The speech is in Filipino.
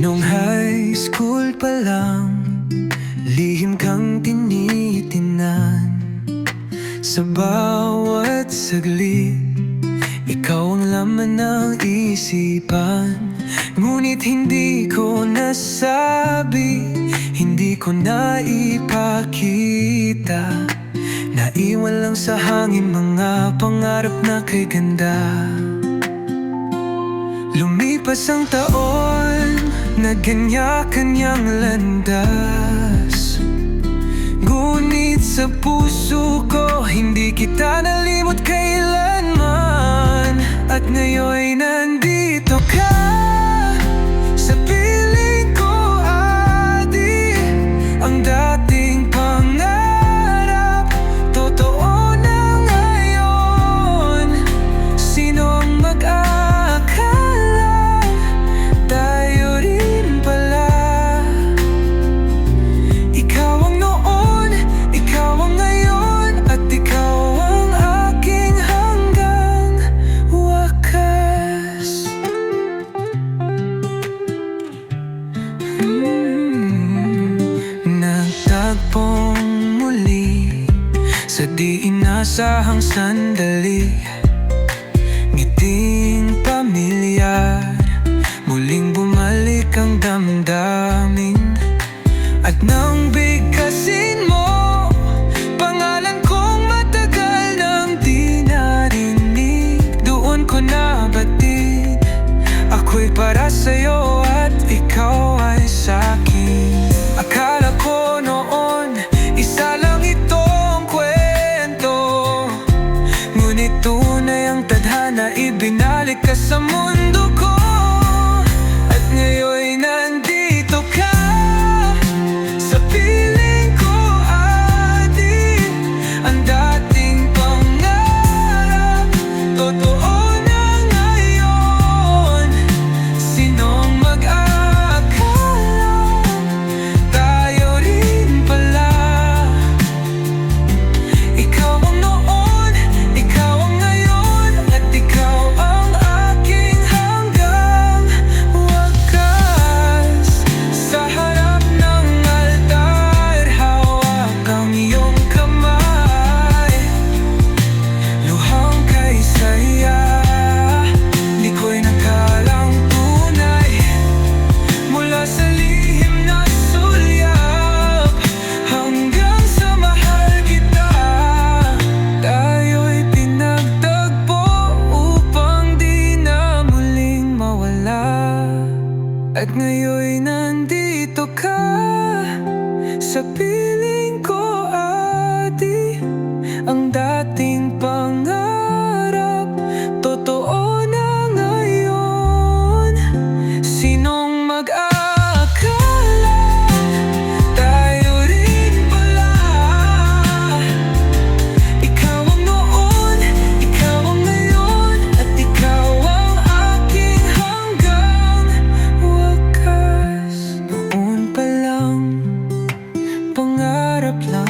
Nung high school pa lang Lihim kang tinitinan. Sa bawat saglit Ikaw ang laman ng isipan. Ngunit hindi ko nasabi Hindi ko naipakita Naiwan lang sa hangin mga pangarap na kay ganda. Lumipas ang taon na kanya-kanyang landas. Ngunit sa puso ko hindi kita nalimot kailanman. At ngayon nandito Sa di inasahang sandali Ngiting pamilyar. Muling bumalik ang damdamin. At nang bigkasin mo Pangalan kong matagal nang di narinig. Doon ko nabatid Ako'y para sa'yo because I'm moving. your